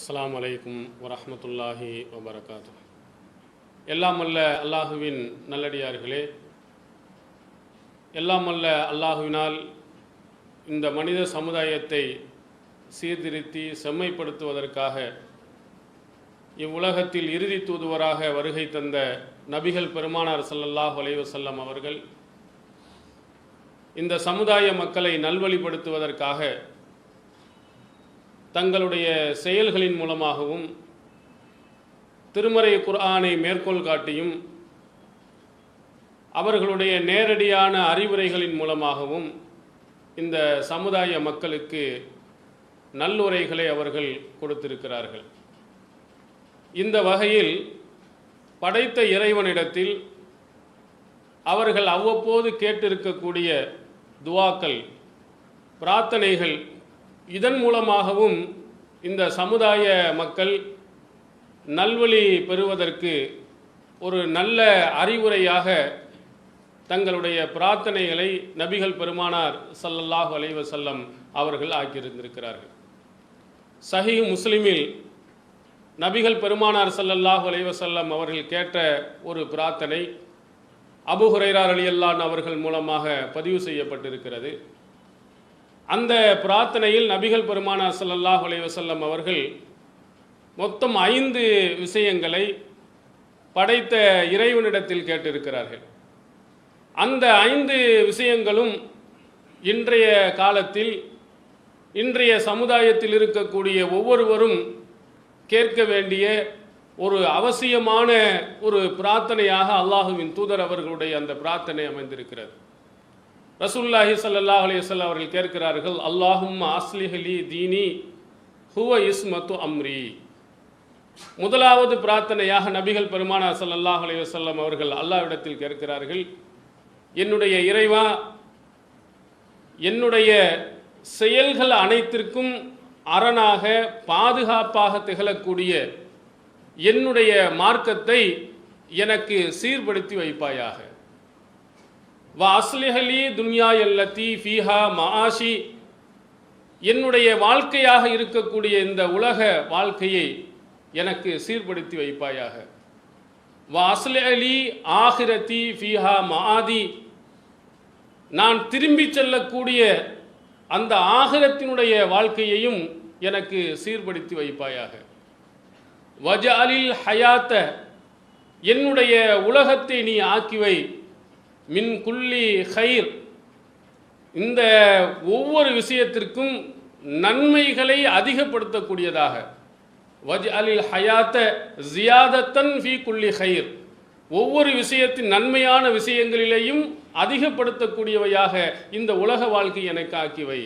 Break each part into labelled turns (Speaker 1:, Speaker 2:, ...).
Speaker 1: அஸ்லாம் அலைக்கும் வரமத்துல்லாஹி வபரகாத்து எல்லாம் அல்ல அல்லாஹுவின் நல்லடியார்களே எல்லாம் அல்ல அல்லாஹுவினால் இந்த மனித சமுதாயத்தை சீர்திருத்தி செம்மைப்படுத்துவதற்காக இவ்வுலகத்தில் இறுதி தூதுவராக வருகை தந்த நபிகள் பெருமானார் சல்லல்லாஹ் அலைஹி அவர்கள் இந்த சமுதாய மக்களை நல்வழிப்படுத்துவதற்காக தங்களுடைய செயல்களின் மூலமாகவும் திருமறை குர்ஆனை மேற்கோள் காட்டியும் அவர்களுடைய நேரடியான அறிவுரைகளின் மூலமாகவும் இந்த சமுதாய மக்களுக்கு நல்லுரைகளை அவர்கள் கொடுத்திருக்கிறார்கள். இந்த வகையில் படைத்த இறைவனிடத்தில் அவர்கள் அவ்வப்போது கேட்டிருக்கக்கூடிய துவாக்கள் பிரார்த்தனைகள் இதன் மூலமாகவும் இந்த சமுதாய மக்கள் நல்வழி பெறுவதற்கு ஒரு நல்ல அறிவுரையாக தங்களுடைய பிரார்த்தனைகளை நபிகள் பெருமானார் சல்லல்லாஹு அலைஹி செல்லம் அவர்கள் ஆக்கியிருந்திருக்கிறார்கள். சஹி முஸ்லிமில் நபிகள் பெருமானார் சல்லல்லாஹு அலைஹி அவர்கள் கேட்ட ஒரு பிரார்த்தனை அபு ஹுரைரார் அலியல்லான் அவர்கள் மூலமாக பதிவு செய்யப்பட்டிருக்கிறது. அந்த பிரார்த்தனையில் நபிகள் பெருமானா சல்லாஹ் அலைவசல்லம் அவர்கள் மொத்தம் ஐந்து விஷயங்களை படைத்த இறைவனிடத்தில் கேட்டிருக்கிறார்கள். அந்த ஐந்து விஷயங்களும் இன்றைய காலத்தில் இன்றைய சமுதாயத்தில் இருக்கக்கூடிய ஒவ்வொருவரும் கேட்க வேண்டிய ஒரு அவசியமான ஒரு பிரார்த்தனையாக அல்லாஹுவின் தூதர் அவர்களுடைய அந்த பிரார்த்தனை அமைந்திருக்கிறது. ரசூல்லாஹி சல்லாஹ் அலைஹி அவர்கள் கேட்கிறார்கள் அல்லாஹும் அஸ்லிஹலி தீனி ஹுவ இஸ்மத்து அம்ரி. முதலாவது பிரார்த்தனையாக நபிகள் பெருமானா சல்லாஹ் அலையுசல்லம் அவர்கள் அல்லாவிடத்தில் கேட்கிறார்கள் என்னுடைய இறைவா என்னுடைய செயல்கள் அனைத்திற்கும் அரணாக பாதுகாப்பாக திகழக்கூடிய என்னுடைய மார்க்கத்தை எனக்கு சீர்படுத்தி வைப்பாயாக. வ அஸ்லிஹலி துன்யா எல்லத்தி ஃபீஹா மஆஷி என்னுடைய வாழ்க்கையாக இருக்கக்கூடிய இந்த உலக வாழ்க்கையை எனக்கு சீர்படுத்தி வைப்பாயாக. வ அஸ்லிஹலி ஆஹிரத்தி ஃபீஹா மஆதி நான் திரும்பி செல்லக்கூடிய அந்த ஆகிரத்தினுடைய வாழ்க்கையையும் எனக்கு சீர்படுத்தி வைப்பாயாக. வஜாலில் ஹயாத்த. என்னுடைய உலகத்தை நீ ஆக்கிவை மின் குல்லி ஹைர் இந்த ஒவ்வொரு விஷயத்திற்கும் நன்மைகளை அதிகப்படுத்தக்கூடியதாக. வஜ் அலில் ஹயாத்த ஜியாதத்தன் ஃபி குல்லி ஹைர் ஒவ்வொரு விஷயத்தின் நன்மையான விஷயங்களிலேயும் அதிகப்படுத்தக்கூடியவையாக இந்த உலக வாழ்க்கை எனக்கு ஆக்கிவை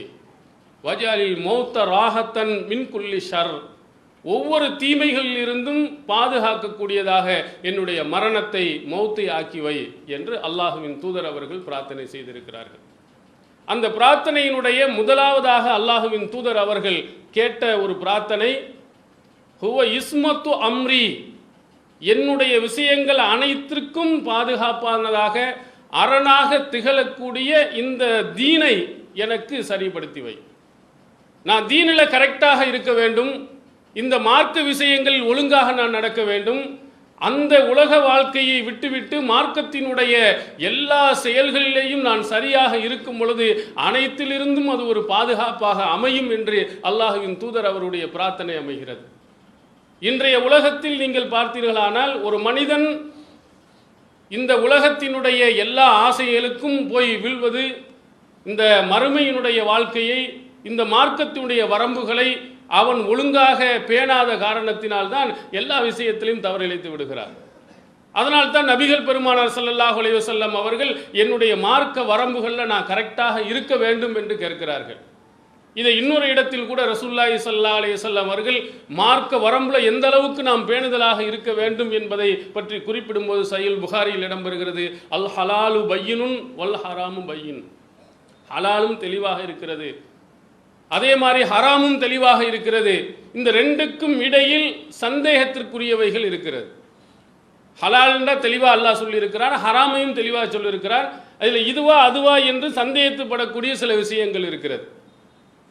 Speaker 1: அலில் மௌத்த ராகத்தன் மின் குல்லி ஷர். ஒவ்வொரு தீமைகளில் இருந்தும் பாதுகாக்கக்கூடியதாக என்னுடைய மரணத்தை மௌத்தை ஆக்கிவை என்று அல்லாஹுவின் தூதர் அவர்கள் பிரார்த்தனை செய்திருக்கிறார்கள். அந்த பிரார்த்தனையினுடைய முதலாவதாக அல்லாஹுவின் தூதர் அவர்கள் கேட்ட ஒரு பிரார்த்தனை ஹுவ இஸ்மத்து அம்ரி. என்னுடைய விஷயங்கள் அனைத்திற்கும் பாதுகாப்பானதாக அரணாக திகழக்கூடிய இந்த தீனை எனக்கு சரிப்படுத்தி வை. நான் தீனில் கரெக்டாக இருக்க வேண்டும். இந்த மார்க்க விஷயங்கள் ஒழுங்காக நான் நடக்க வேண்டும். அந்த உலக வாழ்க்கையை விட்டுவிட்டு மார்க்கத்தினுடைய எல்லா செயல்களிலேயும் நான் சரியாக இருக்கும் பொழுது அனைத்திலிருந்தும் அது ஒரு பாதுகாப்பாக அமையும் என்று அல்லாஹுவின் தூதர் அவருடைய பிரார்த்தனை அமைகிறது. இன்றைய உலகத்தில் நீங்கள் பார்த்தீர்களானால் ஒரு மனிதன் இந்த உலகத்தினுடைய எல்லா ஆசைகளுக்கும் போய் வீழ்வது இந்த மறுமையினுடைய வாழ்க்கையை இந்த மார்க்கத்தினுடைய வரம்புகளை அவன் ஒழுங்காக பேணாத காரணத்தினால்தான் எல்லா விஷயத்திலும் தவறிழைத்து விடுகிறார் அதனால் தான் நபிகள் பெருமானார் சல்லல்லாஹ் அலைஹி அவர்கள் என்னுடைய மார்க்க வரம்புகளில் நான் கரெக்டாக இருக்க வேண்டும் என்று கேட்கிறார்கள். இதை இன்னொரு இடத்தில் கூட ரசூல்லாஹி சல்லா அலைஹி அவர்கள் மார்க்க வரம்புல எந்த அளவுக்கு நாம் பேணுதலாக இருக்க வேண்டும் என்பதை பற்றி குறிப்பிடும்போது சையல் புகாரியில் இடம்பெறுகிறது. அல் ஹலாலு பையினும் வல் ஹராமு பையின். ஹலாலும் தெளிவாக இருக்கிறது. அதே மாதிரி ஹராமும் தெளிவாக இருக்கிறது. இந்த ரெண்டுக்கும் இடையில் சந்தேகத்திற்குரியவைகள் இருக்கிறது. ஹலால்ன்றா தெளிவாக அல்லாஹ் சொல்லியிருக்கிறார் ஹராமையும் தெளிவாக சொல்லியிருக்கிறார். அதில் இதுவா அதுவா என்று சந்தேகத்துப்படக்கூடிய சில விஷயங்கள் இருக்கிறது.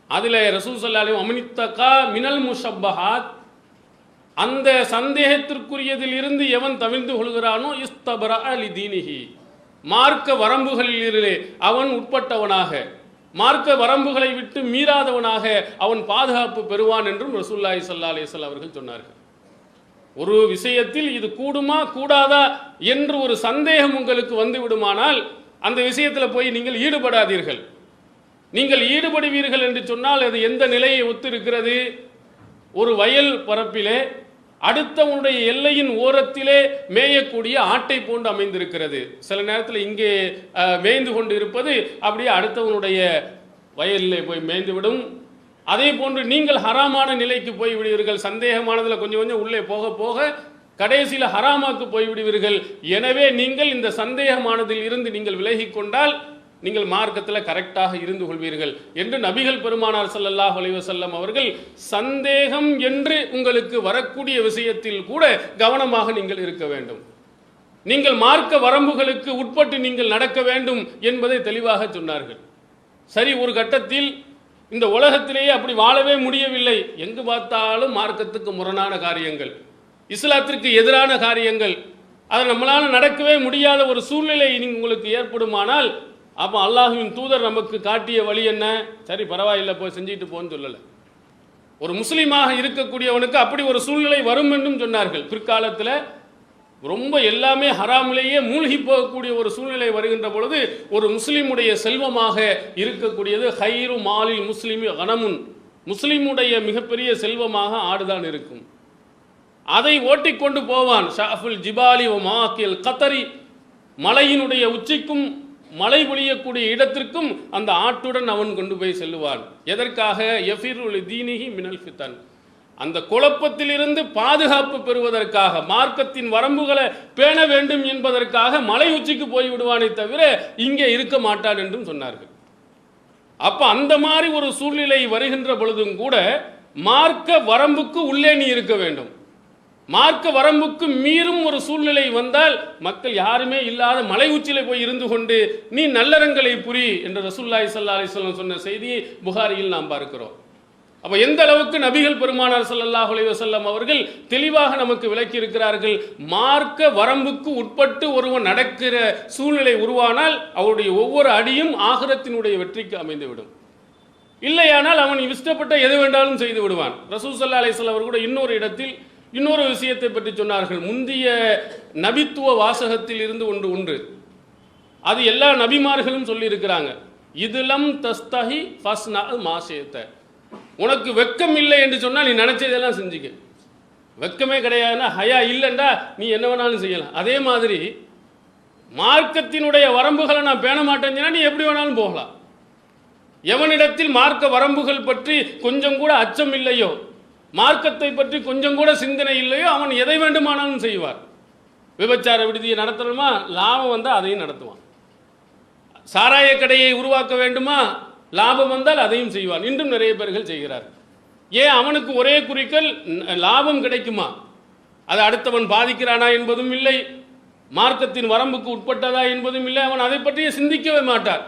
Speaker 1: அதில் ரசூல் சல்லாலையும் அமினித்தகா மினல் முஷப்பஹாத். அந்த சந்தேகத்திற்குரியதில் இருந்து எவன் தவிழ்ந்து கொள்கிறானோ இஸ்தபரா அலி தீனிஹி. மார்க்க வரம்புகளிலே அவன் உட்பட்டவனாக. மார்க்க வரம்புகளை விட்டு மீறாதவனாக அவன் பாதுகாப்பு பெறுவான் என்றும் ரசூல்லாய் சல்லா அலிஸ்லாம் அவர்கள் சொன்னார்கள். ஒரு விஷயத்தில் இது கூடுமா கூடாதா என்று ஒரு சந்தேகம் உங்களுக்கு வந்து விடுமானால் அந்த விஷயத்தில் போய் நீங்கள் ஈடுபடாதீர்கள். நீங்கள் ஈடுபடுவீர்கள் என்று சொன்னால் அது எந்த நிலையை ஒத்திருக்கிறது? ஒரு வயல் பரப்பிலே அடுத்தவனுடைய எல்லையின் ஓரத்திலே மேயக்கூடிய ஆட்டை போன்று அமைந்திருக்கிறது. சில நேரத்தில் இங்கே மேய்ந்து கொண்டு இருப்பது அப்படியே அடுத்தவனுடைய வயலில் போய் மேய்ந்து விடும் அதே போன்று நீங்கள் ஹராமான நிலைக்கு போய் விடுவீர்கள். சந்தேகமானதில் கொஞ்சம் கொஞ்சம் உள்ளே போக போக கடைசியில் ஹராமாக்கு போய் விடுவீர்கள். எனவே நீங்கள் இந்த சந்தேகமானதில் இருந்து நீங்கள் விலகி கொண்டால் நீங்கள் மார்க்கத்தில் கரெக்டாக இருந்து கொள்வீர்கள் என்று நபிகள் பெருமானார் ஸல்லல்லாஹு அலைஹி அவர்கள் சந்தேகம் என்று உங்களுக்கு வரக்கூடிய விஷயத்தில் கூட கவனமாக நீங்கள் இருக்க வேண்டும். நீங்கள் மார்க்க வரம்புகளுக்கு உட்பட்டு நீங்கள் நடக்க வேண்டும் என்பதை தெளிவாக சொன்னார்கள். சரி ஒரு கட்டத்தில் இந்த உலகத்திலேயே அப்படி வாழவே முடியவில்லை. எங்கு பார்த்தாலும் மார்க்கத்துக்கு முரணான காரியங்கள் இஸ்லாத்திற்கு எதிரான காரியங்கள். அதை நம்மளால் நடக்கவே முடியாத ஒரு சூழ்நிலை நீங்கள் உங்களுக்கு ஏற்படுமானால் அப்போ அல்லாஹுவின் தூதர் நமக்கு காட்டிய வழி என்ன? சரி பரவாயில்லை போய் செஞ்சுட்டு போன்னு சொல்லலை. ஒரு முஸ்லீமாக இருக்கக்கூடியவனுக்கு அப்படி ஒரு சூழ்நிலை வரும் என்றும் சொன்னார்கள். பிற்காலத்தில் ரொம்ப எல்லாமே ஹராமிலேயே மூழ்கி போகக்கூடிய ஒரு சூழ்நிலை வருகின்ற பொழுது ஒரு முஸ்லீமுடைய செல்வமாக இருக்கக்கூடியது ஹைரு மாலில் முஸ்லீம் கனமுன். முஸ்லீமுடைய மிகப்பெரிய செல்வமாக ஆடுதான் இருக்கும். அதை ஓட்டிக்கொண்டு போவான் ஷாஃபுல் ஜிபாலி ஒ மாக்கில் கத்தரி. மலையினுடைய உச்சிக்கும் மழை பொழியக்கூடிய இடத்திற்கும் அந்த ஆட்டுடன் அவன் கொண்டு போய் செல்லுவான். எதற்காக? எஃபிருள் தீனிகி மினல் ஃபித்தன். அந்த குழப்பத்திலிருந்து பாதுகாப்பு பெறுவதற்காக மார்க்கத்தின் வரம்புகளை பேண வேண்டும் என்பதற்காக மலை உச்சிக்கு போய் விடுவானே தவிர இங்கே இருக்க மாட்டான் என்றும் சொன்னார்கள். அப்ப அந்த மாதிரி ஒரு சூழ்நிலை வருகின்ற பொழுதும் கூட மார்க்க வரம்புக்கு உள்ளே நீ இருக்க வேண்டும். மார்க்க வரம்புக்கு மீறும் ஒரு சூழ்நிலை வந்தால் மக்கள் யாருமே இல்லாத மலை உச்சியில் போய் இருந்து கொண்டு நீ நல்லறங்களை புரி என்று ரசூல்லாய் சல்லா அலிஸ்லாம் சொன்ன செய்தியை புகாரியில் நாம் பார்க்கிறோம். அப்போ எந்த அளவுக்கு நபிகள் பெருமானார் ஸல்லல்லாஹு அலைஹி அவர்கள் தெளிவாக நமக்கு விளக்கி இருக்கிறார்கள் மார்க்க வரம்புக்கு உட்பட்டு ஒருவன் நடக்கிற சூழ்நிலை உருவானால் அவருடைய ஒவ்வொரு அடியும் ஆகரத்தினுடைய வெற்றிக்கு அமைந்துவிடும். இல்லையானால் அவன் இஷ்டப்பட்ட எது வேண்டாலும் செய்து விடுவான். ரசூல் சல்லா அலிஸ்லாம் அவர் கூட இன்னொரு இடத்தில் இன்னொரு விஷயத்தை பற்றி சொன்னார்கள். முந்திய நபித்துவ வாசகத்தில் இருந்து ஒன்று ஒன்று அது எல்லா நபிமார்களும் சொல்லியிருக்கிறாங்க. இதுலம் தஸ்தஹி ஃபஸ்னா மாசேத்த உனக்கு வெக்கம் இல்லை என்று சொன்னால் நீ நினைச்சதெல்லாம் செஞ்சுக்க. வெக்கமே கிடையாதுன்னா ஹயா இல்லைண்டா நீ என்ன வேணாலும் செய்யலாம். அதே மாதிரி மார்க்கத்தினுடைய வரம்புகளை நான் பேண மாட்டேன்னா நீ எப்படி வேணாலும் போகலாம். எவனிடத்தில் மார்க்க வரம்புகள் பற்றி கொஞ்சம் கூட அச்சம் இல்லையோ மார்க்கத்தை பற்றி கொஞ்சம் கூட சிந்தனை இல்லையோ அவன் எதை வேண்டுமானாலும் செய்வார் விபச்சார விடுதியை நடத்தணுமா? லாபம் வந்தால் அதையும் நடத்துவான். சாராய கடையை உருவாக்க வேண்டுமா? லாபம் வந்தால் அதையும் செய்வான். இன்றும் நிறைய பேர்கள் செய்கிறார் ஏன் அவனுக்கு ஒரே குறிக்கல் லாபம் கிடைக்குமா? அது அடுத்தவன் பாதிக்கிறானா என்பதும் இல்லை. மார்க்கத்தின் வரம்புக்கு உட்பட்டதா என்பதும் இல்லை. அவன் அதை பற்றியே சிந்திக்கவே மாட்டார்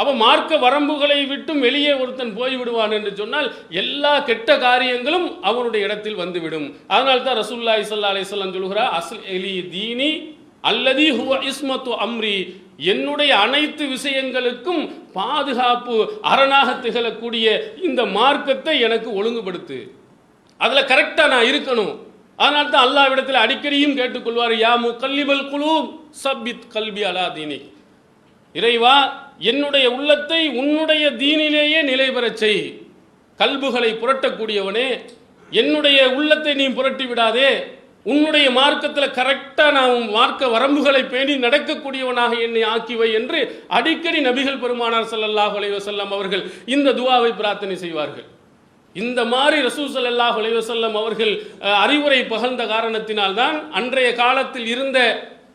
Speaker 1: அப்போ மார்க்க வரம்புகளை விட்டும் வெளியே ஒருத்தன் போய்விடுவான் என்று சொன்னால் எல்லா கெட்ட காரியங்களும் அவனுடைய இடத்தில் வந்துவிடும். அதனால தான் ரசூல்லாய் சல்லா அலிஸ்லாம் சொல்கிறார் அஸ்ல் எலி தீனி அல்லதி ஹுவ இஸ்மத்து அம்ரி. என்னுடைய அனைத்து விஷயங்களுக்கும் பாதுகாப்பு அரணாக திகழக்கூடிய இந்த மார்க்கத்தை எனக்கு ஒழுங்குபடுத்து. அதில் கரெக்டாக நான் இருக்கணும். அதனால தான் அல்லாவிடத்தில் அடிக்கடியும் கேட்டுக்கொள்வார் யா முகல்லிபல் குழு சபித் கல்வி அலா தீனி இறைவா என்னுடைய உள்ளத்தை உன்னுடைய தீனிலேயே நிலை பெறச் செய். கல்புகளை புரட்டக்கூடியவனே என்னுடைய உள்ளத்தை நீ புரட்டி விடாதே. உன்னுடைய மார்க்கத்தில் கரெக்டாக நான் மார்க்க வரம்புகளை பேணி நடக்கக்கூடியவனாக என்னை ஆக்கிவை என்று அடிக்கடி நபிகள் பெருமானார் சல்லல்லாஹ் அலைவசல்லம் அவர்கள் இந்த துவாவை பிரார்த்தனை செய்வார்கள். இந்த மாதிரி ரசூ சல்லாஹ் அலைவசல்லம் அவர்கள் அறிவுரை பகர்ந்த காரணத்தினால்தான் அன்றைய காலத்தில் இருந்த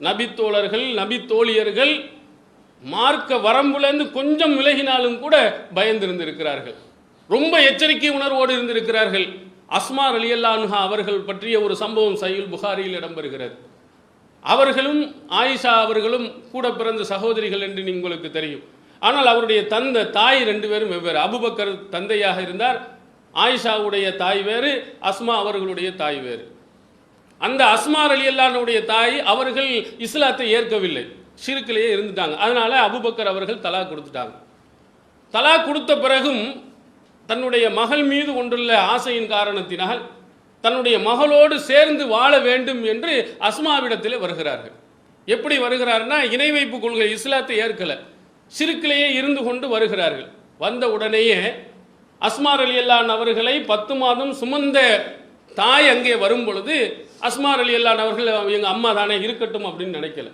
Speaker 1: நபித்தோழர்கள் நபித்தோழியர்கள் மார்க்க வரம்புலேருந்து கொஞ்சம் விலகினாலும் கூட பயந்திருந்திருக்கிறார்கள். ரொம்ப எச்சரிக்கை உணர்வோடு இருந்திருக்கிறார்கள். அஸ்மா அலியல்லான்ஹா அவர்கள் பற்றிய ஒரு சம்பவம் சையுல் புகாரியில் இடம்பெறுகிறது. அவர்களும் ஆயிஷா அவர்களும் கூட பிறந்த சகோதரிகள் என்று உங்களுக்கு தெரியும். ஆனால் அவருடைய தந்தை தாய் ரெண்டு பேரும் வெவ்வேறு. அபுபக்கர் தந்தையாக இருந்தார் ஆயிஷாவுடைய தாய் வேறு அஸ்மா அவர்களுடைய தாய் வேறு. அந்த அஸ்மார் அலி அல்லானுடைய தாய் அவர்கள் இஸ்லாத்தை ஏற்கவில்லை. ஷிருக்கிலேயே இருந்துட்டாங்க. அதனால் அபுபக்கர் அவர்கள் தலா கொடுத்துட்டாங்க. தலா கொடுத்த பிறகும் தன்னுடைய மகள் மீது கொண்டுள்ள ஆசையின் காரணத்தினால் தன்னுடைய மகளோடு சேர்ந்து வாழ வேண்டும் என்று அஸ்மாவிடத்தில் வருகிறார்கள். எப்படி வருகிறார்னா இணை வைப்பு கொள்கை இஸ்லாத்தை ஏற்கலை. சிறுக்கிலேயே இருந்து கொண்டு வருகிறார்கள். வந்த உடனேயே அஸ்மார் அலி அல்லான் அவர்களை பத்து மாதம் சுமந்த தாய் அங்கே வரும் பொழுது அஸ்மார் அலி அல்லான் அவர்கள் எங்கள் அம்மா தானே இருக்கட்டும் அப்படின்னு நினைக்கல.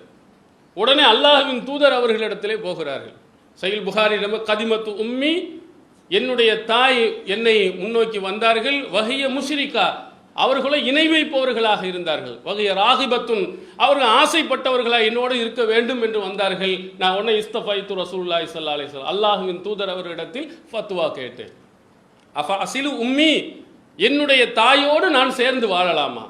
Speaker 1: உடனே அல்லாஹுவின் தூதர் அவர்களிடத்திலே போகிறார்கள். சயில் புகாரிடம் கதிமத்து உம்மி என்னுடைய தாய் என்னை முன்னோக்கி வந்தார்கள். வகைய முஷிரிக்கா அவர்களை இணை வைப்பவர்களாக இருந்தார்கள். வகைய ராகிபத்துன் அவர்கள் ஆசைப்பட்டவர்களாக என்னோடு இருக்க வேண்டும் என்று வந்தார்கள். நான் உடனே இஸ்தஃபைத்து ரசூல்லாய் சல்லா அலிஸ்லாம் அல்லாஹுவின் தூதர் அவர்களிடத்தில் ஃபத்துவா கேட்டேன். அஃப அசிலு உம்மி என்னுடைய தாயோடு நான் சேர்ந்து வாழலாமா?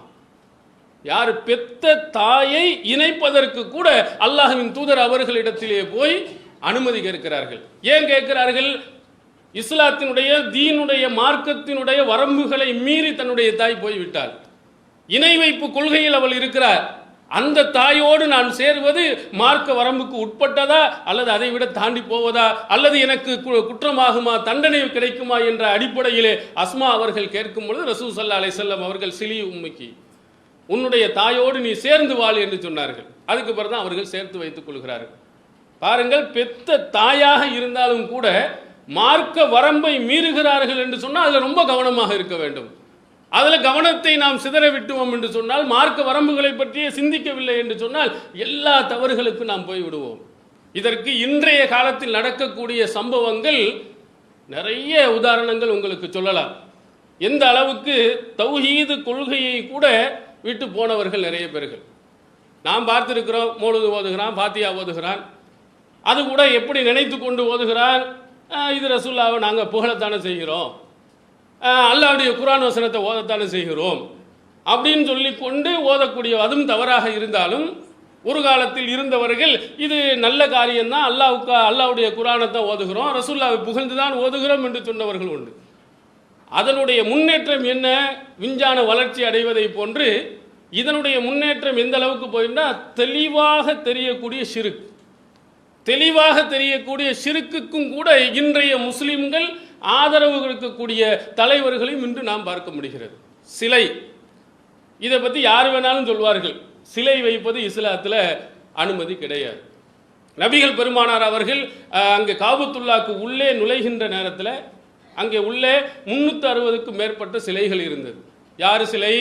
Speaker 1: யார் பெத்த தாயை இணைப்பதற்கு கூட அல்லாஹுவின் தூதர் அவர்களிடத்திலே போய் அனுமதி கேட்கிறார்கள். ஏன் கேட்கிறார்கள்? இஸ்லாத்தினுடைய தீனுடைய மார்க்கத்தினுடைய வரம்புகளை மீறி தன்னுடைய தாய் போய்விட்டாள். இணை வைப்பு கொள்கையில் அவள் இருக்கிறார். அந்த தாயோடு நான் சேர்வது மார்க்க வரம்புக்கு உட்பட்டதா? அல்லது அதை விட தாண்டி போவதா? அல்லது எனக்கு கு- குற்றமாகுமா? தண்டனை கிடைக்குமா? என்ற அடிப்படையிலே அஸ்மா அவர்கள் கேட்கும் பொழுது ரசூ சல்லா அலிசல்லம் அவர்கள் சிலி உண்மைக்கு உன்னுடைய தாயோடு நீ சேர்ந்து வாழ் என்று சொன்னார்கள். அதுக்கு பிறகு தான் அவர்கள் சேர்த்து வைத்துக் கொள்கிறார்கள். பாருங்கள் பெத்த தாயாக இருந்தாலும் கூட மார்க்க வரம்பை மீறுகிறார்கள் என்று சொன்னால் அதில் ரொம்ப கவனமாக இருக்க வேண்டும். அதில் கவனத்தை நாம் சிதற விட்டுவோம் என்று சொன்னால் மார்க்க வரம்புகளை பற்றியே சிந்திக்கவில்லை என்று சொன்னால் எல்லா தவறுகளுக்கும் நாம் போய் விடுவோம் இதற்கு இன்றைய காலத்தில் நடக்கக்கூடிய சம்பவங்கள் நிறைய உதாரணங்கள் உங்களுக்கு சொல்லலாம். எந்த அளவுக்கு தௌஹீது கொள்கையை கூட விட்டு போனவர்கள் நிறைய பேர்கள். நாம் பார்த்துருக்கிறோம் மூழுது ஓதுகிறான் பாத்தியா ஓதுகிறான். அது கூட எப்படி நினைத்து கொண்டு ஓதுகிறான்? இது ரசூல்லாவை நாங்கள் புகழத்தானே செய்கிறோம். அல்லாவுடைய குரான் வசனத்தை ஓதத்தானே செய்கிறோம். அப்படின்னு சொல்லி கொண்டு ஓதக்கூடிய அதுவும் தவறாக இருந்தாலும் ஒரு காலத்தில் இருந்தவர்கள் இது நல்ல காரியம்தான் அல்லாவுக்கு அல்லாவுடைய குரானை தான் ஓதுகிறோம் ரசூல்லாவை புகழ்ந்து தான் ஓதுகிறோம் என்று சொன்னவர்கள் உண்டு. அதனுடைய முன்னேற்றம் என்ன? விஞ்ஞான வளர்ச்சி அடைவதை போன்று இதனுடைய முன்னேற்றம் எந்த அளவுக்கு போயின்னா தெளிவாக தெரியக்கூடிய சிறுக்கு தெளிவாக தெரியக்கூடிய சிறுக்குக்கும் கூட இன்றைய முஸ்லிம்கள் ஆதரவு இருக்கக்கூடிய தலைவர்களையும் இன்று நாம் பார்க்க முடிகிறது. சிலை. இதை பற்றி யார் வேணாலும் சொல்வார்கள். சிலை வைப்பது இஸ்லாத்தில் அனுமதி கிடையாது. நபிகள் பெருமானார் அவர்கள் அங்கே காபத்துல்லாக்கு உள்ளே நுழைகின்ற நேரத்தில் அங்கே உள்ளே முன்னூற்றி அறுபதுக்கும் மேற்பட்ட சிலைகள் இருந்தது. யார் சிலை?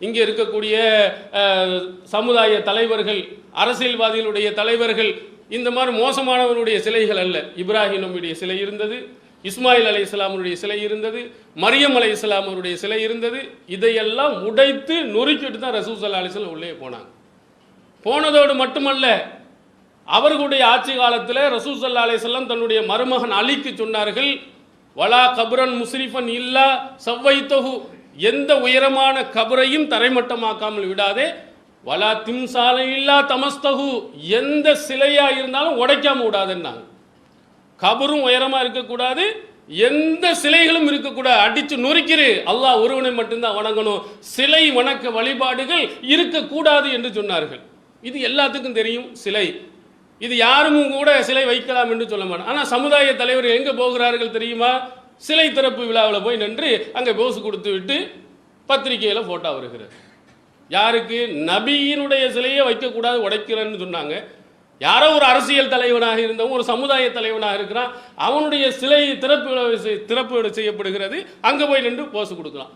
Speaker 1: இங்கே இருக்கக்கூடிய சமுதாய தலைவர்கள் அரசியல்வாதிகளுடைய தலைவர்கள் இந்த மாதிரி மோசமானவருடைய சிலைகள் அல்ல. இப்ராஹிம் நம்முடைய சிலை இருந்தது இஸ்மாயில் அலை இஸ்லாமருடைய சிலை இருந்தது மரியம் அலை இஸ்லாமருடைய சிலை இருந்தது. இதையெல்லாம் உடைத்து நொறுக்கிட்டு தான் ரசூசல் சல்லா அலிஸ்லாம் உள்ளே போனாங்க. போனதோடு மட்டுமல்ல அவர்களுடைய ஆட்சி காலத்தில் ரசூஸ் சல்லா அலிஸ்லாம் தன்னுடைய மருமகன் அலிக்கு சொன்னார்கள் வலா கபுரன் முஸ்ரிஃபன் இல்லா சவ்வைத்தஹு. எந்த உயரமான கபரையும் தரைமட்டமாக்காமல் விடாதே. வலா திம்சாலை இல்லா தமஸ்தகு எந்த சிலையாக இருந்தாலும் உடைக்காம விடாதுன்னாங்க. கபரும் உயரமாக இருக்கக்கூடாது. எந்த சிலைகளும் இருக்கக்கூடாது. அடித்து நொறுக்கிறு அல்லாஹ் ஒருவனை மட்டும்தான் வணங்கணும். சிலை வணக்க வழிபாடுகள் இருக்கக்கூடாது என்று சொன்னார்கள். இது எல்லாத்துக்கும் தெரியும். சிலை. இது யாரும் கூட சிலை வைக்கலாம் என்று சொல்ல மாட்டோம் ஆனால் சமுதாய தலைவர் எங்கே போகிறார்கள் தெரியுமா? சிலை திறப்பு விழாவில் போய் நின்று அங்கே போஸ் கொடுத்து விட்டு பத்திரிகையில் ஃபோட்டோ வருகிறது. யாருக்கு? நபியினுடைய சிலையை வைக்கக்கூடாது உடைக்கிறேன்னு சொன்னாங்க. யாரோ ஒரு அரசியல் தலைவனாக இருந்தவன் ஒரு சமுதாய தலைவனாக இருக்கிறான். அவனுடைய சிலை திறப்பு திறப்பு செய்யப்படுகிறது. அங்கே போய் நின்று போஸ் கொடுக்கலாம்.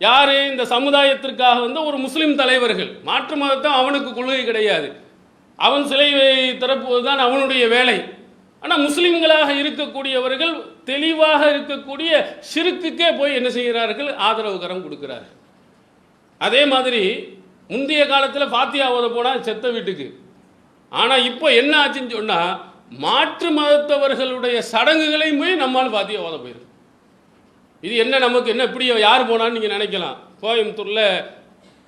Speaker 1: யாரு? இந்த சமுதாயத்திற்காக வந்து ஒரு முஸ்லீம் தலைவர்கள். மாற்று மதத்தான் அவனுக்கு கொள்கை கிடையாது. அவன் சிலை திறப்புவது தான் அவனுடைய வேலை. ஆனால் முஸ்லிம்களாக இருக்கக்கூடியவர்கள் தெளிவாக இருக்கக்கூடிய சிறுக்குக்கே போய் என்ன செய்கிறார்கள்? ஆதரவு கரம் கொடுக்கிறார்கள். அதே மாதிரி முந்தைய காலத்தில் ஃபாத்தியா ஓத போனால் செத்த வீட்டுக்கு. ஆனால் இப்போ என்ன ஆச்சுன்னு சொன்னால் மாற்று மதத்தவர்களுடைய சடங்குகளையும் போய் நம்மால் ஃபாத்தியா ஓத போயிருக்கு. இது என்ன நமக்கு என்ன இப்படி யார் போனான்னு நீங்கள் நினைக்கலாம். கோயம்புத்தூரில்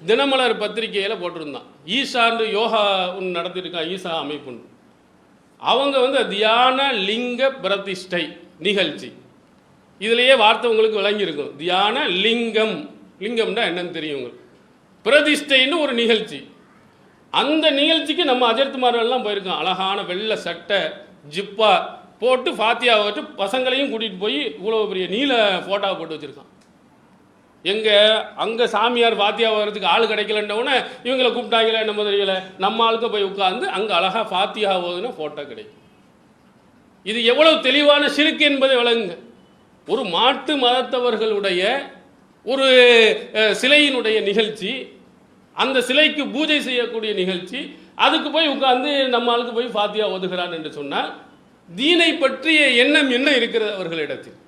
Speaker 1: தினமலர் பத்திரிகையில் போட்டிருந்தான். ஈசான்னு யோகா ஒன்று நடத்திருக்கான் ஈசா அமைப்புன்னு. அவங்க வந்து தியான லிங்க பிரதிஷ்டை நிகழ்ச்சி. இதுலேயே வார்த்தை உங்களுக்கு விளங்கியிருக்கும். தியான லிங்கம். லிங்கம்னா என்னன்னு தெரியும் உங்களுக்கு. பிரதிஷ்டைன்னு ஒரு நிகழ்ச்சி. அந்த நிகழ்ச்சிக்கு நம்ம அஜர்த்துமாரெல்லாம் போயிருக்கோம் அழகான வெள்ளை சட்டை ஜிப்பா போட்டு ஃபாத்தியா வச்சு பசங்களையும் கூட்டிகிட்டு போய் இவ்வளோ பெரிய நீல ஃபோட்டோவை போட்டு வச்சுருக்கான். எங்கே? அங்கே சாமியார் ஃபாத்தியா வர்றதுக்கு ஆள் கிடைக்கலன்னவுடனே இவங்களை கூப்பிட்டாங்களே என்ன தெரியல நம்ம ஆளுக்கு போய் உட்காந்து அங்கே அழகாக ஃபாத்தியா ஓதுனா ஃபோட்டோ கிடைக்கும். இது எவ்வளவு தெளிவான சிறுக்கு என்பதை விளங்குங்க. ஒரு மாட்டு மதத்தவர்களுடைய ஒரு சிலையினுடைய நிகழ்ச்சி அந்த சிலைக்கு பூஜை செய்யக்கூடிய நிகழ்ச்சி அதுக்கு போய் உட்கார்ந்து நம்ம ஆளுக்கு போய் ஃபாத்தியா ஓதுகிறான் என்று சொன்னால் தீனை பற்றிய எண்ணம் என்ன இருக்கிறது அவர்களிடத்தில்?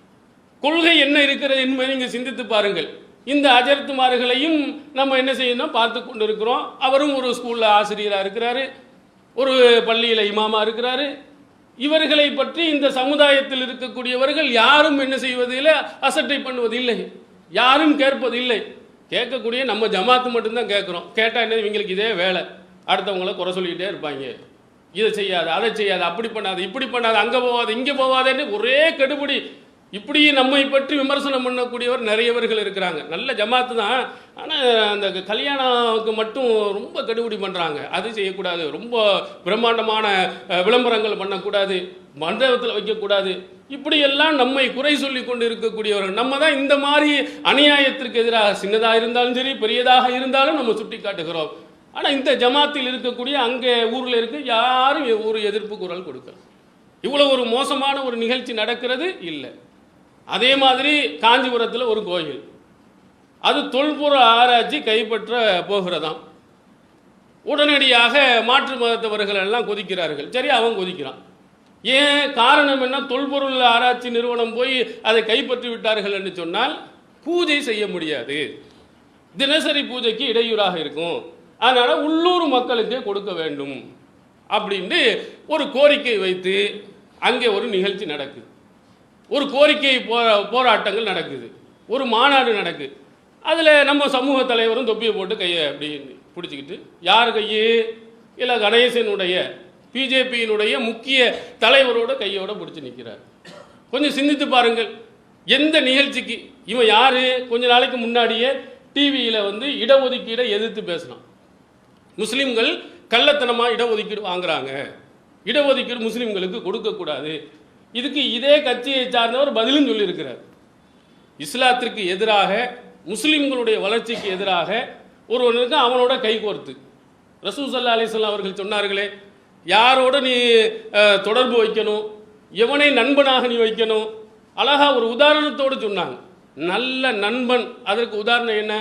Speaker 1: கொள்கை என்ன இருக்கிறது என்பதை நீங்கள் சிந்தித்து பாருங்கள். இந்த அஜர்த்துமார்களையும் நம்ம என்ன செய்யணும் பார்த்து கொண்டு இருக்கிறோம் அவரும் ஒரு ஸ்கூலில் ஆசிரியராக இருக்கிறாரு. ஒரு பள்ளியில் இமாமா இருக்கிறாரு. இவர்களை பற்றி இந்த சமுதாயத்தில் இருக்கக்கூடியவர்கள் யாரும் என்ன செய்வதில்லை அசட்டை பண்ணுவதில்லை. யாரும் கேட்பதில்லை. கேட்கக்கூடிய நம்ம ஜமாத்து மட்டும்தான் கேட்குறோம். கேட்டால் என்ன இவங்களுக்கு இதே வேலை. அடுத்தவங்கள குறை சொல்லிக்கிட்டே இருப்பாங்க. இதை செய்யாது அதை செய்யாது அப்படி பண்ணாது இப்படி பண்ணாது அங்கே போகாது இங்கே போகாதேன்னு ஒரே கெடுபிடி. இப்படி நம்மை பற்றி விமர்சனம் பண்ணக்கூடியவர் நிறையவர்கள் இருக்கிறாங்க. நல்ல ஜமாத்து தான். ஆனால் அந்த கல்யாணத்துக்கு மட்டும் ரொம்ப கடுபிடி பண்ணுறாங்க அது செய்யக்கூடாது. ரொம்ப பிரம்மாண்டமான விளம்பரங்கள் பண்ணக்கூடாது. மண்டபத்தில் வைக்கக்கூடாது. இப்படியெல்லாம் நம்மை குறை சொல்லி கொண்டு இருக்கக்கூடியவர்கள் நம்ம தான் இந்த மாதிரி அநியாயத்திற்கு எதிராக சின்னதாக இருந்தாலும் சரி பெரியதாக இருந்தாலும் நம்ம சுட்டி காட்டுகிறோம் ஆனால் இந்த ஜமாத்தில் இருக்கக்கூடிய அங்கே ஊரில் இருக்க யாரும் ஒரு எதிர்ப்பு குரல் கொடுக்கல. இவ்வளோ ஒரு மோசமான ஒரு நிகழ்ச்சி நடக்கிறது? இல்லை. அதே மாதிரி காஞ்சிபுரத்தில் ஒரு கோயில். அது தொல்புற ஆராய்ச்சி கைப்பற்ற போகிறதாம். உடனடியாக மாற்று மதத்தவர்கள் எல்லாம் கொதிக்கிறார்கள். சரி அவன் கொதிக்கிறான். ஏன்? காரணம் என்ன? தொல்பொருள் ஆராய்ச்சி நிறுவனம் போய் அதை கைப்பற்றி விட்டார்கள் என்று சொன்னால் பூஜை செய்ய முடியாது. தினசரி பூஜைக்கு இடையூறாக இருக்கும். அதனால் உள்ளூர் மக்களுக்கே கொடுக்க வேண்டும். அப்படின்ட்டு ஒரு கோரிக்கை வைத்து அங்கே ஒரு நிகழ்ச்சி நடக்குது. ஒரு கோரிக்கை போ போராட்டங்கள் நடக்குது. ஒரு மாநாடு நடக்குது. அதில் நம்ம சமூக தலைவரும் தொப்பியை போட்டு கையை அப்படி பிடிச்சிக்கிட்டு யார் கையை? இல்லை கணேசனுடைய பிஜேபியினுடைய முக்கிய தலைவரோட கையோட பிடிச்சி நிற்கிறார் கொஞ்சம் சிந்தித்து பாருங்கள். எந்த நிகழ்ச்சிக்கு? இவன் யார்? கொஞ்ச நாளைக்கு முன்னாடியே டிவியில் வந்து இடஒதுக்கீடை எதிர்த்து பேசினான். முஸ்லீம்கள் கள்ளத்தனமாக இடஒதுக்கீடு வாங்குறாங்க. இடஒதுக்கீடு முஸ்லீம்களுக்கு கொடுக்கக்கூடாது. இதுக்கு இதே கட்சியை சார்ந்தவர் பதிலும் சொல்லியிருக்கிறார். இஸ்லாத்திற்கு எதிராக முஸ்லிம்களுடைய வளர்ச்சிக்கு எதிராக ஒருவனுக்கு அவனோட கைகோர்த்து ரசூல் சல்லா அலிஸ்லாம் அவர்கள் சொன்னார்களே யாரோட நீ தொடர்பு வைக்கணும்? எவனை நண்பனாக நீ வைக்கணும்? அழகா ஒரு உதாரணத்தோடு சொன்னாங்க. நல்ல நண்பன் அதற்கு உதாரணம் என்ன?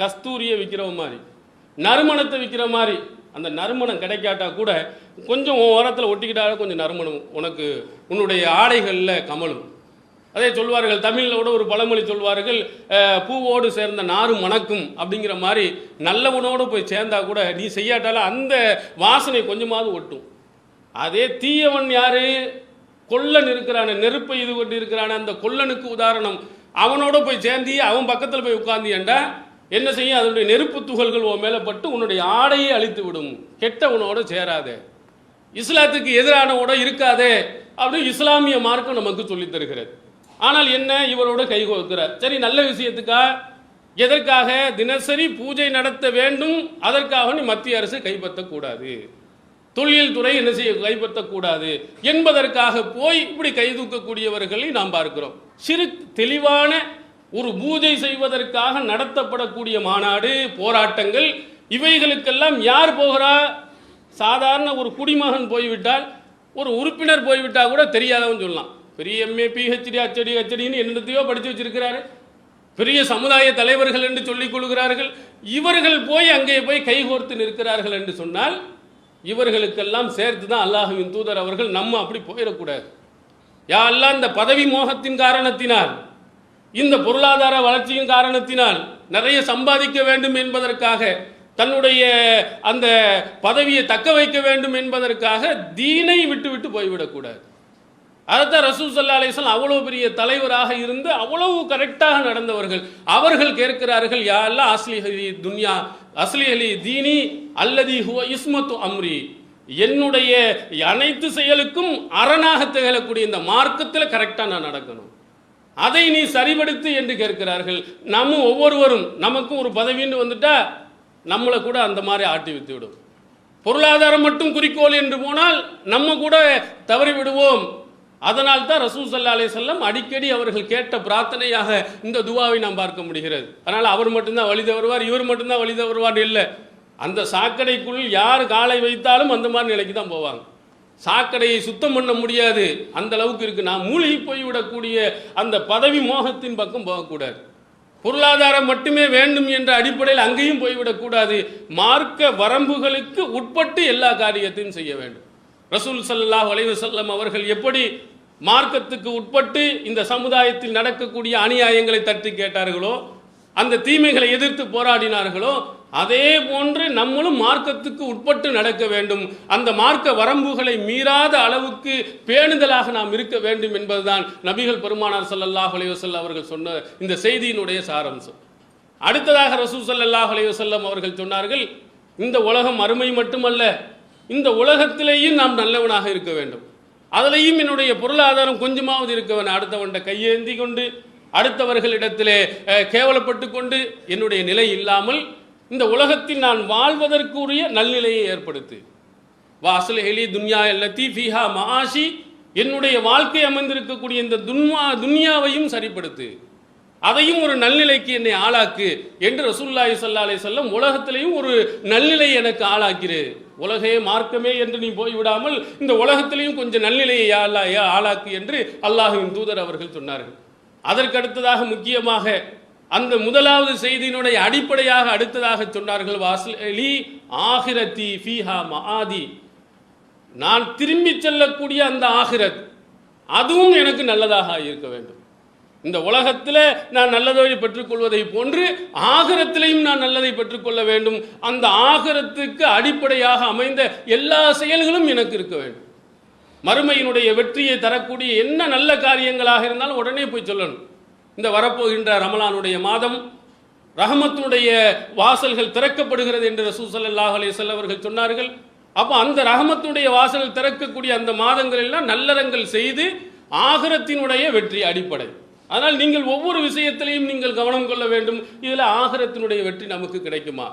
Speaker 1: கஸ்தூரியை விற்கிற மாதிரி. நறுமணத்தை விற்கிற மாதிரி. அந்த நறுமணம் கிடைக்காட்டா கூட கொஞ்சம் ஓரத்தில் ஒட்டிக்கிட்டாலும் கொஞ்சம் நறுமணம் உனக்கு உன்னுடைய ஆடைகளில் கமலும். அதே சொல்வார்கள் தமிழில் கூட ஒரு பழமொழி சொல்வார்கள் பூவோடு சேர்ந்த நாறு மணக்கும் அப்படிங்கிற மாதிரி நல்லவனோடு போய் சேர்ந்தா கூட நீ செய்யாட்டாலும் அந்த வாசனை கொஞ்சமாவது ஒட்டும். அதே தீயவன் யாரு? கொல்லன் இருக்கிறான நெருப்பை இது கொண்டு இருக்கிறான அந்த கொல்லனுக்கு உதாரணம். அவனோட போய் சேர்ந்தி அவன் பக்கத்தில் போய் உட்கார்ந்தியண்டா என்ன செய்யும் அதனுடைய நெருப்பு துகள்கள் உன் மேலே பட்டு உன்னுடைய ஆடையை அழித்து விடும் கெட்டவனோட சேராதே. இஸ்லாத்துக்கு எதிரானவோட இருக்காதே அப்படின்னு இஸ்லாமிய மார்க்கம் நமக்கு சொல்லித் தருகிறது. ஆனால் என்ன? இவரோட கை சரி நல்ல விஷயத்துக்கா? எதற்காக? தினசரி பூஜை நடத்த வேண்டும். அதற்காக நீ மத்திய அரசு கைப்பற்றக்கூடாது. தொழில் துறை என்ன செய்ய? கைப்பற்றக்கூடாது. என்பதற்காக போய் இப்படி கைதூக்கக்கூடியவர்களை நாம் பார்க்கிறோம். சிறு தெளிவான ஒரு பூஜை செய்வதற்காக நடத்தப்படக்கூடிய மாநாடு போராட்டங்கள் இவைகளுக்கெல்லாம் யார் போகிறா? சாதாரண ஒரு குடிமகன் போய்விட்டால் ஒரு உறுப்பினர் போய்விட்டால் கூட தெரியாதவன் சொல்லலாம். பெரிய எம்ஏ பிஹெச்டி அச்சடி அச்சடின்னு என்னத்தையோ படித்து வச்சிருக்கிறாரு. பெரிய சமுதாய தலைவர்கள் என்று சொல்லிக் கொள்கிறார்கள். இவர்கள் போய் அங்கே போய் கைகோர்த்து நிற்கிறார்கள் என்று சொன்னால் இவர்களுக்கெல்லாம் சேர்த்து தான் அல்லாஹுவின் தூதர் அவர்கள் நம்ம அப்படி போயிடக்கூடாது. யா அல்லாஹ் இந்த பதவி மோகத்தின் காரணத்தினால் இந்த பொருளாதார வளர்ச்சியின் காரணத்தினால் நிறைய சம்பாதிக்க வேண்டும் என்பதற்காக தன்னுடைய அந்த பதவியை தக்க வைக்க வேண்டும் என்பதற்காக தீனை விட்டுவிட்டு போய்விடக்கூடாது. அதைத்தான் ரசூ சல்லா அலிஸ்லாம் அவ்வளவு பெரிய தலைவராக இருந்து அவ்வளவு கரெக்டாக நடந்தவர்கள் அவர்கள் கேட்கிறார்கள் யா அல்லா அஸ்லிஹலி துன்யா அஸ்லிஹலி தீனி அல்லதி ஹுவ இஸ்மத்து அம்ரி. என்னுடைய அனைத்து செயலுக்கும் அரணாக திகழக்கூடிய இந்த மார்க்கத்தில் கரெக்டாக நான் நடக்கணும். அதை நீ சரிபடுத்து என்று கேட்கிறார்கள். நம்ம ஒவ்வொருவரும் நமக்கும் ஒரு பதவின்னு வந்துட்டா நம்மளை கூட அந்த மாதிரி ஆட்டி வித்து விடும். பொருளாதாரம் மட்டும் குறிக்கோள் என்று போனால் நம்ம கூட தவறி விடுவோம். அதனால் தான் ரசூல் சல்லா அலே செல்லம் அடிக்கடி அவர்கள் கேட்ட பிரார்த்தனையாக இந்த துவாவை நாம் பார்க்க முடிகிறது. அதனால் அவர் மட்டும்தான் வழி தவறுவார் இவர் மட்டும்தான் வழி தவறுவார் இல்லை. அந்த சாக்கடைக்குள் யார் காலை வைத்தாலும் அந்த மாதிரி நிலைக்கு தான் போவாங்க. சாக்கடையை சுத்தம் பண்ண முடியாது. அந்த அளவுக்கு இருக்கு. நான் மூழ்கி போய்விடக்கூடிய அந்த பதவி மோகத்தின் பக்கம் போகக்கூடாது. பொருளாதாரம் மட்டுமே வேண்டும் என்ற அடிப்படையில் அங்கேயும் போய்விடக்கூடாது மார்க்க வரம்புகளுக்கு உட்பட்டு எல்லா காரியத்தையும் செய்ய வேண்டும். ரசூல் சல்லாஹ் வளைவு வஸல்லம் அவர்கள் எப்படி மார்க்கத்துக்கு உட்பட்டு இந்த சமுதாயத்தில் நடக்கக்கூடிய அநியாயங்களை தட்டி கேட்டார்களோ அந்த தீமைகளை எதிர்த்து போராடினார்களோ அதே போன்று நம்மளும் மார்க்கத்துக்கு உட்பட்டு நடக்க வேண்டும். அந்த மார்க்க வரம்புகளை மீறாத அளவுக்கு பேணுதலாக நாம் இருக்க வேண்டும் என்பதுதான் நபிகள் பெருமானார் சல்லல்லாஹ் அலைஹி அவர்கள் சொன்ன இந்த செய்தியினுடைய சாரம்சம். அடுத்ததாக ரசூ சல்லாஹ் அலைஹி அவர்கள் சொன்னார்கள் இந்த உலகம் அருமை மட்டுமல்ல இந்த உலகத்திலேயும் நாம் நல்லவனாக இருக்க வேண்டும். அதிலையும் என்னுடைய பொருளாதாரம் கொஞ்சமாவது இருக்கவன் வேண்டும் அடுத்தவன்ட கையேந்தி கொண்டு அடுத்தவர்களிடத்திலே கேவலப்பட்டு கொண்டு என்னுடைய நிலை இல்லாமல் இந்த உலகத்தில் நான் வாழ்வதற்குரிய நல்நிலையை ஏற்படுத்து. வாசல் ஹெலி துன்யா எல்லாத்தி ஃபீஹா மாஷி என்னுடைய வாழ்க்கை அமைந்திருக்கக்கூடிய இந்த துன்மா துன்யாவையும் சரிப்படுத்து. அதையும் ஒரு நல்நிலைக்கு என்னை ஆளாக்கு என்று ரசூல்லாஹி சல்லா அலைஹி வஸல்லம் உலகத்திலையும் ஒரு நல்நிலை எனக்கு ஆளாக்கிரு. உலகே மார்க்கமே என்று நீ போய்விடாமல் இந்த உலகத்திலையும் கொஞ்சம் நல்நிலையை ஆளா ஆளாக்கு என்று அல்லாஹுவின் தூதர் அவர்கள் சொன்னார்கள். அதற்கு அடுத்ததாக முக்கியமாக அந்த முதலாவது செய்தியினுடைய அடிப்படையாக அடுத்ததாக சொன்னார்கள் வாசலி ஆகிரத்தி ஃபீஹா மஹாதி. நான் திரும்பி செல்லக்கூடிய அந்த ஆகிரத் அதுவும் எனக்கு நல்லதாக இருக்க வேண்டும். இந்த உலகத்தில் நான் நல்லதை பெற்றுக்கொள்வதை போன்று ஆகரத்திலையும் நான் நல்லதை பெற்றுக்கொள்ள வேண்டும். அந்த ஆகரத்துக்கு அடிப்படையாக அமைந்த எல்லா செயல்களும் எனக்கு இருக்க வேண்டும். மறுமையினுடைய வெற்றியை தரக்கூடிய என்ன நல்ல காரியங்களாக இருந்தாலும் உடனே போய் சொல்லணும். இந்த வரப்போகின்ற ரமலானுடைய மாதம் ரஹமத்துடைய வாசல்கள் திறக்கப்படுகிறது என்று ரசூல் ஸல்லல்லாஹு அவர்கள் சொன்னார்கள். அப்போ அந்த ரஹமத்துடைய வாசல் திறக்கக்கூடிய அந்த மாதங்களெல்லாம் நல்லறங்கள் செய்து ஆகரத்தினுடைய வெற்றி அடிப்படை. அதனால் நீங்கள் ஒவ்வொரு விஷயத்திலையும் நீங்கள் கவனம் கொள்ள வேண்டும். இதில் ஆகரத்தினுடைய வெற்றி நமக்கு கிடைக்குமா?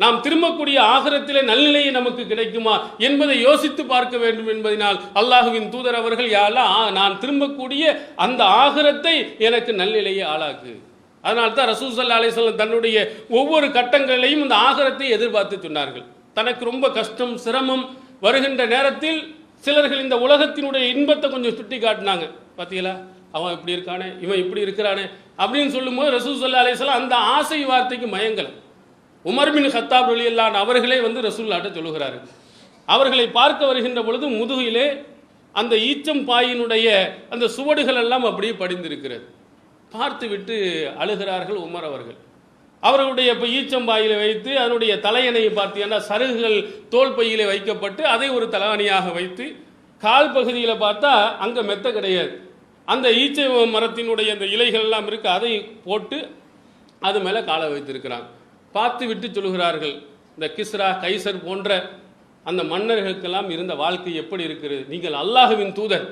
Speaker 1: நாம் திரும்பக்கூடிய ஆகரத்திலே நல்நிலையை நமக்கு கிடைக்குமா என்பதை யோசித்து பார்க்க வேண்டும் என்பதனால் அல்லாஹுவின் தூதர் அவர்கள் யாரெல்லாம் ஆ, நான் திரும்பக்கூடிய அந்த ஆகரத்தை எனக்கு நல்நிலையை ஆளாக்கு. அதனால் தான் ரசூல் சல்லா அலிஸ்லாம் தன்னுடைய ஒவ்வொரு கட்டங்களிலையும் இந்த ஆகரத்தை எதிர்பார்த்து சொன்னார்கள் தனக்கு ரொம்ப கஷ்டம் சிரமம் வருகின்ற நேரத்தில் சிலர்கள் இந்த உலகத்தினுடைய இன்பத்தை கொஞ்சம் சுட்டி காட்டினாங்க. பார்த்தீங்களா அவன் இப்படி இருக்கானே இவன் இப்படி இருக்கிறானே அப்படின்னு சொல்லும்போது ரசூல் சல்லா அலிஸ்லாம் அந்த ஆசை வார்த்தைக்கு மயங்கலை. உமர்மின் ஹத்தாப் ரலியல்லான் அவர்களே வந்து ரசூல்லாட்ட சொல்லுகிறாரு. அவர்களை பார்க்க வருகின்ற பொழுது முதுகிலே அந்த ஈச்சம் பாயினுடைய அந்த சுவடுகள் எல்லாம் அப்படியே படிந்திருக்கிறது. பார்த்து விட்டு அழுகிறார்கள் உமர் அவர்கள். அவர்களுடைய இப்போ ஈச்சம்பாயில வைத்து அதனுடைய தலையணையை பார்த்தீங்கன்னா சருகுகள் தோல் பையிலே வைக்கப்பட்டு அதை ஒரு தலகாணியாக வைத்து கால் பகுதியில் பார்த்தா அங்கே மெத்த கிடையாது. அந்த ஈச்சை மரத்தினுடைய அந்த இலைகள் எல்லாம் இருக்கு அதை போட்டு அது மேலே காலை வைத்திருக்கிறாங்க. பார்த்து விட்டு சொல்கிறார்கள் இந்த கிஸ்ரா கைசர் போன்ற அந்த மன்னர்களுக்கெல்லாம் இருந்த வாழ்க்கை எப்படி இருக்கிறது? நீங்கள் அல்லாஹுவின் தூதர்.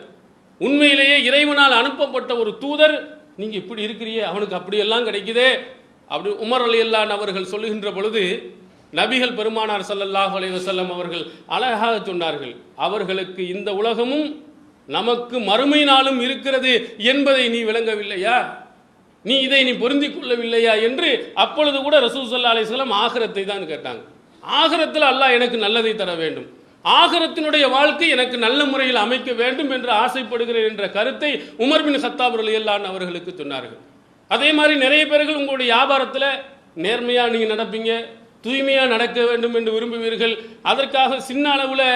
Speaker 1: உண்மையிலேயே இறைவனால் அனுப்பப்பட்ட ஒரு தூதர். நீங்க இப்படி இருக்கிறியே அவனுக்கு அப்படியெல்லாம் கிடைக்குதே. அப்படி உமர் அலி அல்லான் அவர்கள் சொல்லுகின்ற பொழுது நபிகள் பெருமானார் ஸல்லல்லாஹு அலைஹி வஸல்லம் அவர்கள் அழகாக சொன்னார்கள் அவர்களுக்கு இந்த உலகமும் நமக்கு மறுமை நாளும் இருக்கிறது என்பதை நீ விளங்கவில்லையா? நீ இதை நீ பொருந்திக் கொள்ளவில்லையா என்று அப்பொழுது கூட ரசூல் சல்லா அலிஸ்லாம் ஆகரத்தை தான் கேட்டாங்க. ஆகரத்தில் அல்லாஹ் எனக்கு நல்லதை தர வேண்டும். ஆகரத்தினுடைய வாழ்க்கை எனக்கு நல்ல முறையில் அமைக்க வேண்டும் என்று ஆசைப்படுகிறேன் என்ற கருத்தை உமர் பின் ஹத்தாப் அலியல்லான் அவர்களுக்கு சொன்னார்கள். அதே மாதிரி நிறைய பேர்கள் உங்களுடைய வியாபாரத்தில் நேர்மையாக நீங்கள் நடப்பீங்க தூய்மையாக நடக்க வேண்டும் என்று விரும்புவீர்கள். அதற்காக சின்ன அளவில்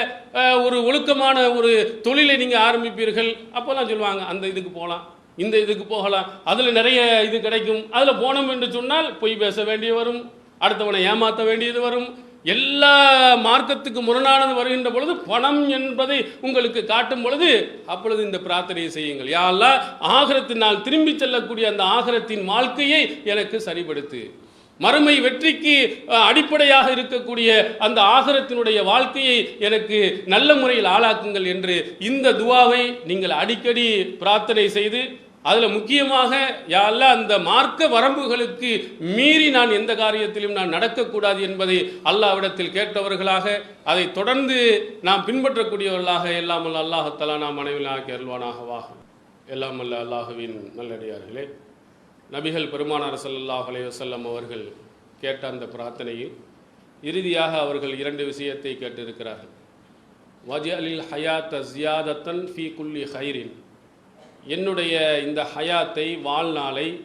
Speaker 1: ஒரு ஒழுக்கமான ஒரு தொழிலை நீங்கள் ஆரம்பிப்பீர்கள். அப்போல்லாம் சொல்லுவாங்க அந்த இதுக்கு போகலாம் இந்த இதுக்கு போகலாம். அதில் நிறைய இது கிடைக்கும். அதில் போனோம் என்று சொன்னால் பொய் பேச வேண்டிய வரும். அடுத்தவனை ஏமாற்ற வேண்டியது வரும். எல்லா மார்க்கத்துக்கு முரணானது வருகின்ற பொழுது பணம் என்பதை உங்களுக்கு காட்டும் பொழுது அப்பொழுது இந்த பிரார்த்தனையை செய்யுங்கள். யா ஆகரத்தின் நான் திரும்பி செல்லக்கூடிய அந்த ஆகரத்தின் வாழ்க்கையை எனக்கு சரிப்படுத்து. மறுமை வெற்றிக்கு அடிப்படையாக இருக்கக்கூடிய அந்த ஆகரத்தினுடைய வாழ்க்கையை எனக்கு நல்ல முறையில் ஆளாக்குங்கள் என்று இந்த துவாவை நீங்கள் அடிக்கடி பிரார்த்தனை செய்து அதில் முக்கியமாக யாரெல்லாம் அந்த மார்க்க வரம்புகளுக்கு மீறி நான் எந்த காரியத்திலும் நான் நடக்கக்கூடாது என்பதை அல்லாவிடத்தில் கேட்டவர்களாக அதை தொடர்ந்து நாம் பின்பற்றக்கூடியவர்களாக எல்லாமல் அல்லாஹத்தலா நாம் மனைவில் ஆக்கி அருள்வானாகவாக எல்லாம் அல்ல அல்லாஹுவின் நல்லடியார்களே. நபிகள் பெருமானார் சல்லாஹ் அலைஹி அவர்கள் கேட்ட அந்த பிரார்த்தனையில் இறுதியாக அவர்கள் இரண்டு விஷயத்தை கேட்டிருக்கிறார்கள். வஜஅலில் ஹயாத்த ஜியாதத்தன் ஃபி குல்லி ஹைரின். என்னுடைய இந்த ஹயாத்தை வாழ்நாளை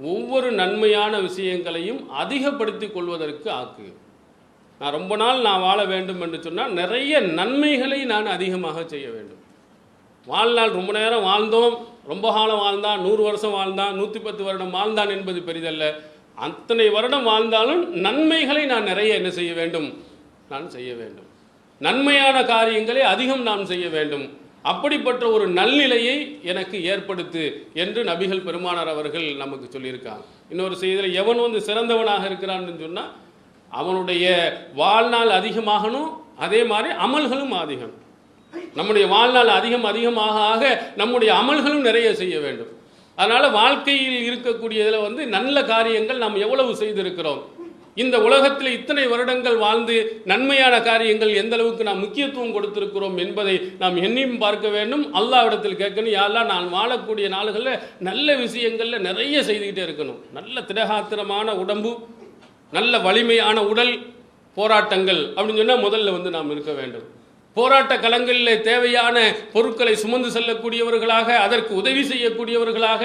Speaker 1: ஒவ்வொரு நன்மையான விஷயங்களையும் அதிகப்படுத்தி கொள்வதற்கு ஆக்கு. நான் ரொம்ப நாள் நான் வாழ வேண்டும் என்று சொன்னால் நிறைய நன்மைகளை நான் அதிகமாக செய்ய வேண்டும். வாழ்நாள் ரொம்ப நேரம் வாழ்ந்தோம் ரொம்ப காலம் வாழ்ந்தான் நூறு வருஷம் வாழ்ந்தான் நூற்றி பத்து வருடம் வாழ்ந்தான் என்பது பெரிதல்ல. அத்தனை வருடம் வாழ்ந்தாலும் நன்மைகளை நான் நிறைய என்ன செய்ய வேண்டும்? நான் செய்ய வேண்டும். நன்மையான காரியங்களை அதிகம் நாம் செய்ய வேண்டும். அப்படிப்பட்ட ஒரு நல்நிலையை எனக்கு ஏற்படுத்து என்று நபிகள் பெருமானார் அவர்கள் நமக்கு சொல்லியிருக்காங்க. இன்னொரு செய்தியில் எவன் வந்து சிறந்தவனாக இருக்கிறான்னு சொன்னால் அவனுடைய வாழ்நாள் அதிகமாகணும் அதே மாதிரி அமல்களும் அதிகம். நம்முடைய வாழ்நாள் அதிகம் அதிகமாக ஆக நம்முடைய அமல்களும் நிறைய செய்ய வேண்டும். அதனால் வாழ்க்கையில் இருக்கக்கூடியதில் வந்து நல்ல காரியங்கள் நாம் எவ்வளவு செய்திருக்கிறோம்? இந்த உலகத்தில் இத்தனை வருடங்கள் வாழ்ந்து நன்மையான காரியங்கள் எந்த அளவுக்கு நாம் முக்கியத்துவம் கொடுத்திருக்கிறோம் என்பதை நாம் எண்ணியும் பார்க்க வேண்டும். அல்லாவிடத்தில் கேட்கணும் யாரெல்லாம் நான் வாழக்கூடிய நாள்களில் நல்ல விஷயங்களில் நிறைய செய்துக்கிட்டே இருக்கணும். நல்ல திடகாத்திரமான உடம்பு நல்ல வலிமையான உடல் போராட்டங்கள். அப்படின்னு சொன்னால் முதல்ல வந்து நாம் இருக்க வேண்டும். போராட்ட களங்களில் தேவையான பொருட்களை சுமந்து செல்லக்கூடியவர்களாக அதற்கு உதவி செய்யக்கூடியவர்களாக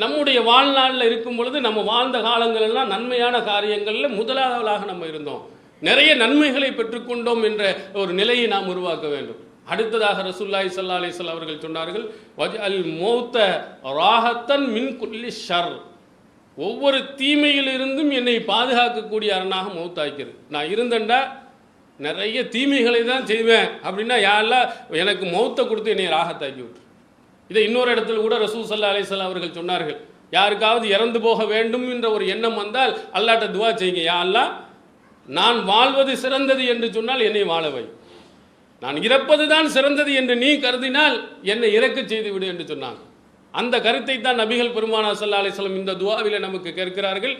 Speaker 1: நம்முடைய வாழ்நாளில் இருக்கும் பொழுது நம்ம வாழ்ந்த காலங்கள் எல்லாம் நன்மையான காரியங்களில் முதலாவதாக நம்ம இருந்தோம். நிறைய நன்மைகளை பெற்றுக்கொண்டோம் என்ற ஒரு நிலையை நாம் உருவாக்க வேண்டும். அடுத்ததாக ரசூல்லாய் சல்லா அலிஸ்லாம் அவர்கள் சொன்னார்கள் வஜ் அல் மௌத்த ராகத்தன் மின் குல்லி ஷர். ஒவ்வொரு தீமையிலிருந்தும் என்னை பாதுகாக்கக்கூடிய அரணாக மௌத்தாக்கிறது. நான் இருந்தேன்டா நிறைய தீமைகளை தான் செய்வேன் அப்படின்னா யாரெல்லாம் எனக்கு மௌத்தை கொடுத்து என்னை ராகத்தாக்கி விட்டு இதை இன்னொரு இடத்துல கூட ரசூல் சல்லா அலிஸ்லாம் அவர்கள் சொன்னார்கள். யாருக்காவது இறந்து போக வேண்டும் என்ற ஒரு எண்ணம் வந்தால் அல்லாட்ட துவா செய்யுங்க. யா அல்லா நான் வாழ்வது சிறந்தது என்று சொன்னால் என்னை வாழவை நான் இறப்பது தான் சிறந்தது என்று நீ கருதினால் என்னை இறக்க செய்து விடு என்று சொன்னாங்க. அந்த கருத்தை தான் நபிகள் பெருமானா சல்லா அலிஸ்லாம் இந்த துவாவில் நமக்கு கேட்கிறார்கள்.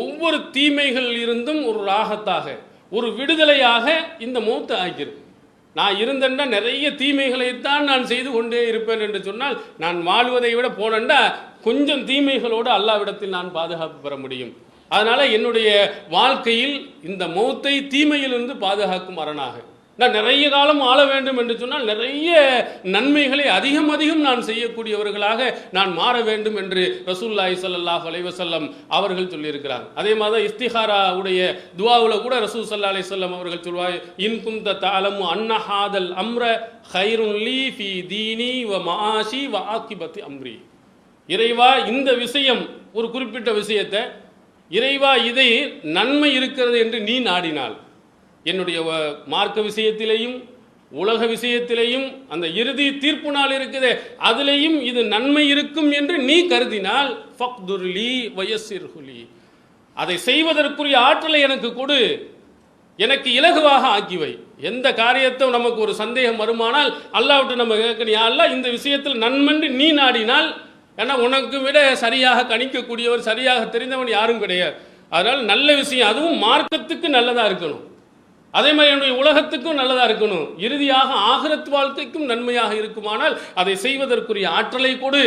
Speaker 1: ஒவ்வொரு தீமைகள் இருந்தும் ஒரு ராகத்தாக ஒரு விடுதலையாக இந்த மூத்த ஆகியிருக்கும் நான் இருந்தேன்னா நிறைய தீமைகளைத்தான் நான் செய்து கொண்டே இருப்பேன் என்று சொன்னால் நான் வாழ்வதை விட போனேன்டா கொஞ்சம் தீமைகளோடு அல்லாவிடத்தில் நான் பாதுகாப்பு பெற முடியும். அதனால் என்னுடைய வாழ்க்கையில் இந்த மௌத்தை தீமையிலிருந்து பாதுகாக்கும் அரணாக. நான் நிறைய காலம் ஆள வேண்டும் என்று சொன்னால் நிறைய நன்மைகளை அதிகம் அதிகம் நான் செய்யக்கூடியவர்களாக நான் மாற வேண்டும் என்று ரசூல்லாய் சல்லாஹ் அலைவசல்லம் அவர்கள் சொல்லியிருக்கிறார். அதே மாதிரி இஸ்திஹாரா உடைய துவாவில் கூட ரசூல் சல்லா அலைஹி சொல்லம் அவர்கள் சொல்வாய் இன்கும் த தாலமு அன்னஹாதல் அம்ர ஹைருன் ஃபி தீனி வ மாஷி வ ஆக்கிபத்தி அம்ரி. இறைவா இந்த விஷயம் ஒரு குறிப்பிட்ட விஷயத்தை இறைவா இதை நன்மை இருக்கிறது என்று நீ நாடினாள் என்னுடைய மார்க்க விஷயத்திலேயும் உலக விஷயத்திலேயும் அந்த இறுதி தீர்ப்பு நாள் இருக்குதே. அதுலேயும் இது நன்மை இருக்கும் என்று நீ கருதினால் ஃபக்துர்லி வயசிர்ஹுலி அதை செய்வதற்குரிய ஆற்றலை எனக்கு கொடு. எனக்கு இலகுவாக ஆக்கிவை. எந்த காரியத்தை நமக்கு ஒரு சந்தேகம் வருமானால் அல்லாவிட்டு நம்ம கேட்கணும் அல்ல இந்த விஷயத்தில் நன்மன்று நீ நாடினால் ஏன்னா உனக்கு விட சரியாக கணிக்கக்கூடியவர் சரியாக தெரிந்தவன் யாரும் கிடையாது. அதனால் நல்ல விஷயம் அதுவும் மார்க்கத்துக்கு நல்லதாக இருக்கணும். அதே மாதிரி என்னுடைய உலகத்துக்கும் நல்லதாக இருக்கணும். இறுதியாக ஆகிரத் வாழ்க்கைக்கும் நன்மையாக இருக்குமானால் அதை செய்வதற்குரிய ஆற்றலை கொடு.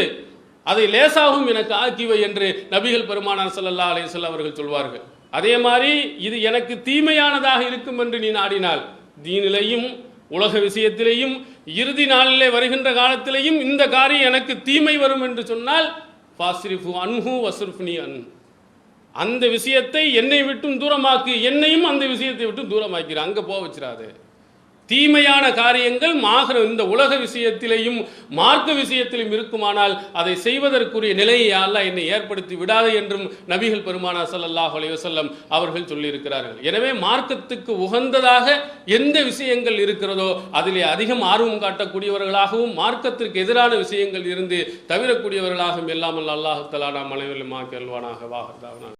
Speaker 1: அதை லேசாகவும் எனக்கு ஆக்கிவை என்று நபிகள் பெருமானார் செல்லல்லா அலைஹி அவர்கள் சொல்வார்கள். அதே மாதிரி இது எனக்கு தீமையானதாக இருக்கும் என்று நீ நாடினால் தீனிலையும் உலக விஷயத்திலேயும் இறுதி நாளிலே வருகின்ற காலத்திலேயும் இந்த காரியம் எனக்கு தீமை வரும் என்று சொன்னால் ஃபாஸ்ரிஃபு அன்ஹு வஸ்ருஃப்னி அன். அந்த விஷயத்தை என்னை விட்டும் தூரமாக்கு என்னையும் அந்த விஷயத்தை விட்டு தூரமாக்கிற அங்க போக வச்சிடாது. தீமையான காரியங்கள் மாகிற இந்த உலக விஷயத்திலேயும் மார்க்க விஷயத்திலும் இருக்குமானால் அதை செய்வதற்குரிய நிலையை அல்ல என்னை ஏற்படுத்தி விடாது என்றும் நபிகள் பெருமானா சல்லாஹ் அலைஹி அவர்கள் சொல்லியிருக்கிறார்கள். எனவே மார்க்கத்துக்கு உகந்ததாக எந்த விஷயங்கள் இருக்கிறதோ அதிலே அதிகம் ஆர்வம் காட்டக்கூடியவர்களாகவும் மார்க்கத்திற்கு எதிரான விஷயங்கள் இருந்து தவிரக்கூடியவர்களாகவும் இல்லாமல் அல்லாஹத்தலா நாம் அனைவரும் மாக்கல்வானாக வாகத்தாவனாக